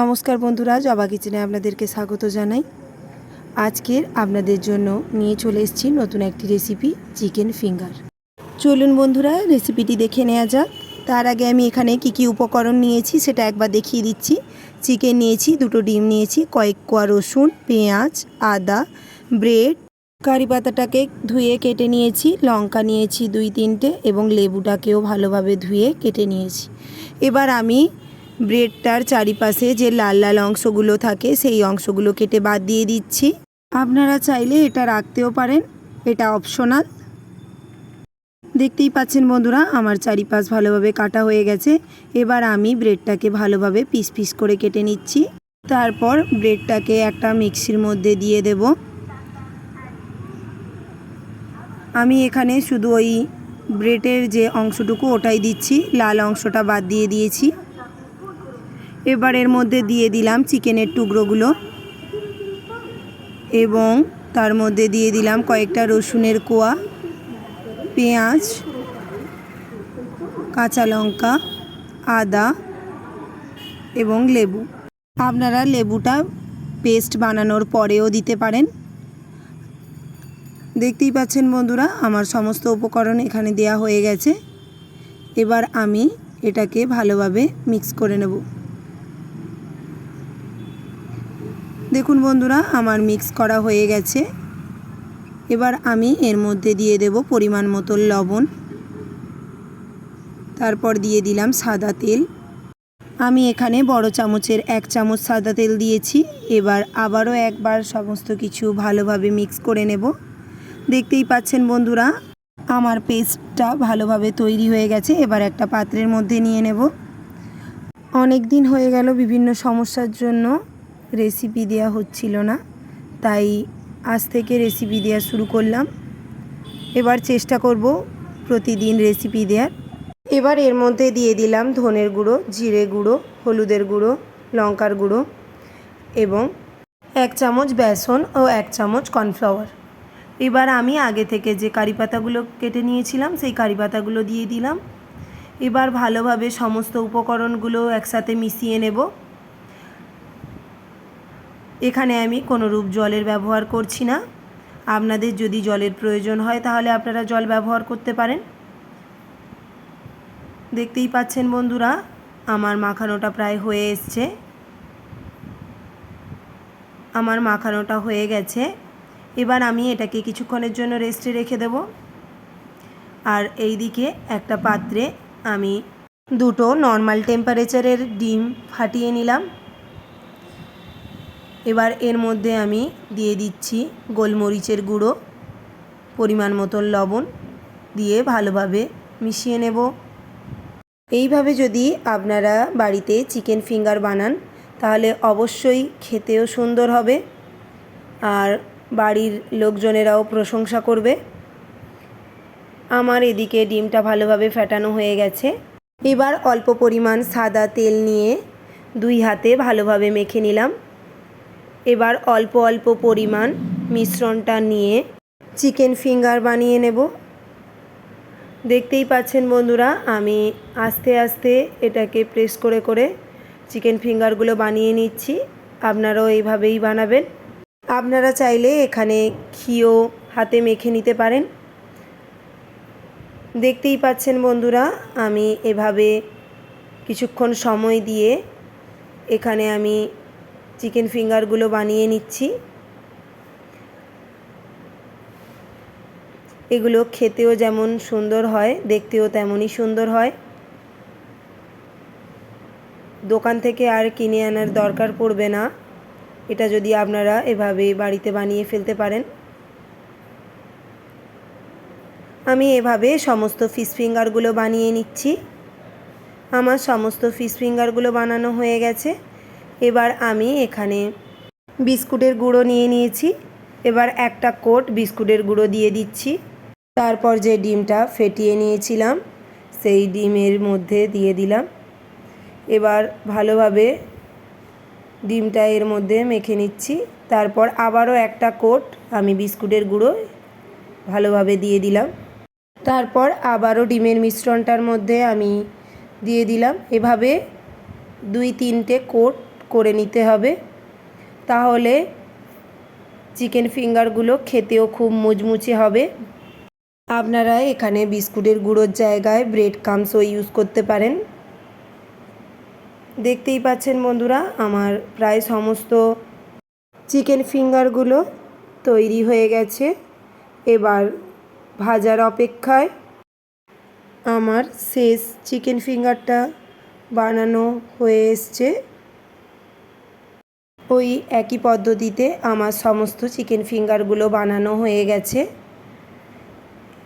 নমস্কার বন্ধুরা, জবা কিচেনে আপনাদেরকে স্বাগত জানাই। আজকের আপনাদের জন্য নিয়ে চলে এসেছি নতুন একটি রেসিপি চিকেন ফিঙ্গার চলুন বন্ধুরা রেসিপিটি দেখে নেওয়া যাক। তার আগে আমি এখানে কি কি উপকরণ নিয়েছি সেটা একবার দেখিয়ে দিচ্ছি। চিকেন নিয়েছি, দুটো ডিম নিয়েছি, কয়েক কোয়া রসুন, পেঁয়াজ, আদা ব্রেড কারি পাতাটাকে ধুয়ে কেটে নিয়েছি, লঙ্কা নিয়েছি দুই তিনটে এবং লেবুটাকেও ভালোভাবে ধুয়ে কেটে নিয়েছি। এবার আমি ব্রেডটার চারিপাশে যে লাল লাল অংশগুলো থাকে, সেই অংশগুলো কেটে বাদ দিয়ে দিচ্ছি। আপনারা চাইলে এটা রাখতেও পারেন, এটা অপশনাল। দেখতেই পাচ্ছেন বন্ধুরা, আমার চারিপাশ ভালোভাবে কাটা হয়ে গেছে। এবার আমি ব্রেডটাকে ভালোভাবে পিস পিস করে কেটে নিচ্ছি। তারপর ব্রেডটাকে একটা মিক্সির মধ্যে দিয়ে দেব। আমি এখানে শুধু ওই ব্রেডের যে অংশটুকু ওটাই দিচ্ছি, লাল অংশটা বাদ দিয়ে দিয়েছি। এবার এর মধ্যে দিয়ে দিলাম চিকেনের টুকরোগুলো এবং তার মধ্যে দিয়ে দিলাম কয়েকটা রসুনের কোয়া, পেঁয়াজ, কাঁচা লঙ্কা, আদা এবং লেবু। আপনারা লেবুটা পেস্ট বানানোর পরেও দিতে পারেন। দেখতেই পাচ্ছেন বন্ধুরা, আমার সমস্ত উপকরণ এখানে দেয়া হয়ে গেছে। এবার আমি এটাকে ভালোভাবে মিক্স করে নেব। দেখুন বন্ধুরা, আমার মিক্স করা হয়ে গেছে। এবার আমি এর মধ্যে দিয়ে দেব পরিমাণ মতো লবণ। তারপর দিয়ে দিলাম সাদা তেল। আমি এখানে বড় চামচের এক চামচ সাদা তেল দিয়েছি। এবার আবারও একবার সমস্ত কিছু ভালোভাবে মিক্স করে নেব। দেখতেই পাচ্ছেন বন্ধুরা, আমার পেস্টটা ভালোভাবে তৈরি হয়ে গেছে। এবার একটা পাত্রের মধ্যে নিয়ে নেব। অনেক দিন হয়ে গেল বিভিন্ন সমস্যার জন্য। রেসিপি দেওয়া হচ্ছিল না। তাই আজ থেকে রেসিপি দেওয়া শুরু করলাম। এবার চেষ্টা করব প্রতিদিন রেসিপি দেওয়ার এবার এর মধ্যে দিয়ে দিলাম ধনের গুঁড়ো, জিরে গুঁড়ো, হলুদের গুঁড়ো, লঙ্কার গুঁড়ো এবং এক চামচ বেসন ও এক চামচ কর্নফ্লাওয়ার। এবার আমি আগে থেকে যে কারি পাতাগুলো কেটে নিয়েছিলাম, সেই কারি পাতাগুলো দিয়ে দিলাম। এবার ভালোভাবে সমস্ত উপকরণগুলো একসাথে মিশিয়ে নেব। এখানে আমি কোনো রূপ জলের ব্যবহার করছি না। আপনাদের যদি জলের প্রয়োজন হয়, তাহলে আপনারা জল ব্যবহার করতে পারেন। দেখতেই পাচ্ছেন বন্ধুরা, আমার মাখানোটা প্রায় হয়ে এসছে। আমার মাখানোটা হয়ে গেছে। এবার আমি এটাকে কিছুক্ষণের জন্য রেস্টে রেখে দেব। আর এই দিকে একটা পাত্রে আমি দুটো নর্মাল টেম্পারেচারের ডিম ফাটিয়ে নিলাম। এবার এর মধ্যে আমি দিয়ে দিচ্ছি গোলমরিচের গুঁড়ো, পরিমাণ মতন লবণ দিয়ে ভালোভাবে মিশিয়ে নেব। এইভাবে যদি আপনারা বাড়িতে চিকেন ফিঙ্গার বানান, তাহলে অবশ্যই খেতেও সুন্দর হবে আর বাড়ির লোকজনেরাও প্রশংসা করবে। আমার এদিকে ডিমটা ভালোভাবে ফেটানো হয়ে গেছে। এবার অল্প পরিমাণ সাদা তেল নিয়ে দুই হাতে ভালোভাবে মেখে নিলাম। এবার অল্প অল্প পরিমাণ মিশ্রণটা নিয়ে চিকেন ফিঙ্গার বানিয়ে নেব। দেখতেই পাচ্ছেন বন্ধুরা, আমি আস্তে আস্তে এটাকে প্রেস করে করে চিকেন ফিঙ্গারগুলো বানিয়ে নিচ্ছি। আপনারাও এইভাবেই বানাবেন। আপনারা চাইলে এখানে ঘিও হাতে মেখে নিতে পারেন। দেখতেই পাচ্ছেন বন্ধুরা, আমি এভাবে কিছুক্ষণ সময় দিয়ে এখানে আমি চিকেন ফিঙ্গারগুলো বানিয়ে নিচ্ছি। এগুলো খেতেও যেমন সুন্দর হয়, দেখতেও তেমনই সুন্দর হয়। দোকান থেকে আর কিনে আনার দরকার পড়বে না। এটা যদি আপনারা এভাবে বাড়িতে বানিয়ে ফেলতে পারেন। আমি এভাবে সমস্ত ফিশ ফিঙ্গারগুলো বানিয়ে নিচ্ছি। আমার সমস্ত ফিশ ফিঙ্গারগুলো বানানো হয়ে গেছে। এবার আমি এখানে বিস্কুটের গুঁড়ো নিয়ে নিয়েছি। এবার একটা কোট বিস্কুটের গুঁড়ো দিয়ে দিচ্ছি। তারপর যে ডিমটা ফেটিয়ে নিয়েছিলাম, সেই ডিমের মধ্যে দিয়ে দিলাম। এবার ভালোভাবে ডিমটা এর মধ্যে মেখে নিচ্ছি। তারপর আবারও একটা কোট আমি বিস্কুটের গুঁড়ো ভালোভাবে দিয়ে দিলাম। তারপর আবারও ডিমের মিশ্রণটার মধ্যে আমি দিয়ে দিলাম। এভাবে দুই তিনটে কোট করে নিতে হবে। তাহলে চিকেন ফিঙ্গারগুলো খেতেও খুব মুচমুচে হবে। আপনারা এখানে বিস্কুটের গুঁড়োর জায়গায় ব্রেড কামসও ইউজ করতে পারেন। দেখতেই পাচ্ছেন বন্ধুরা, আমার প্রায় সমস্ত চিকেন ফিঙ্গারগুলো তৈরি হয়ে গেছে। এবার ভাজার অপেক্ষায় আমার শেষ চিকেন ফিঙ্গারটা বানানো হয়ে এসছে। ওই একই পদ্ধতিতে আমার সমস্ত চিকেন ফিঙ্গারগুলো বানানো হয়ে গেছে।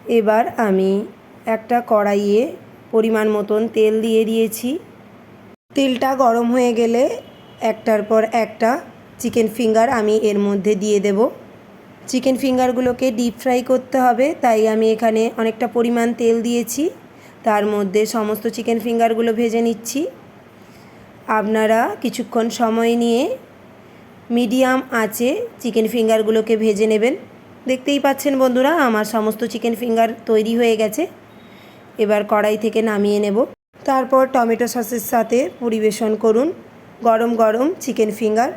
এবার আমি একটা কড়াইয়ে পরিমাণ মতন তেল দিয়ে দিয়েছি। তেলটা গরম হয়ে গেলে একটার পর একটা চিকেন ফিঙ্গার আমি এর মধ্যে দিয়ে দেব। চিকেন ফিঙ্গারগুলোকে ডিপ ফ্রাই করতে হবে, তাই আমি এখানে অনেকটা পরিমাণ তেল দিয়েছি। তার মধ্যে সমস্ত চিকেন ফিঙ্গারগুলো ভেজে নিচ্ছি। আপনারা কিছুক্ষণ সময় নিয়ে মিডিয়াম আঁচে চিকেন ফিঙ্গারগুলোকে ভেজে নেবেন। দেখতেই পাচ্ছেন বন্ধুরা, আমার সমস্ত চিকেন ফিঙ্গার তৈরি হয়ে গেছে। এবার কড়াই থেকে নামিয়ে নেব। তারপর টমেটো সসের সাথে পরিবেশন করুন। গরম গরম চিকেন ফিঙ্গার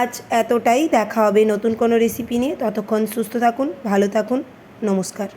আজ এতটাই, দেখা হবে নতুন কোনো রেসিপি নিয়ে। ততক্ষণ সুস্থ থাকুন, ভালো থাকুন। নমস্কার।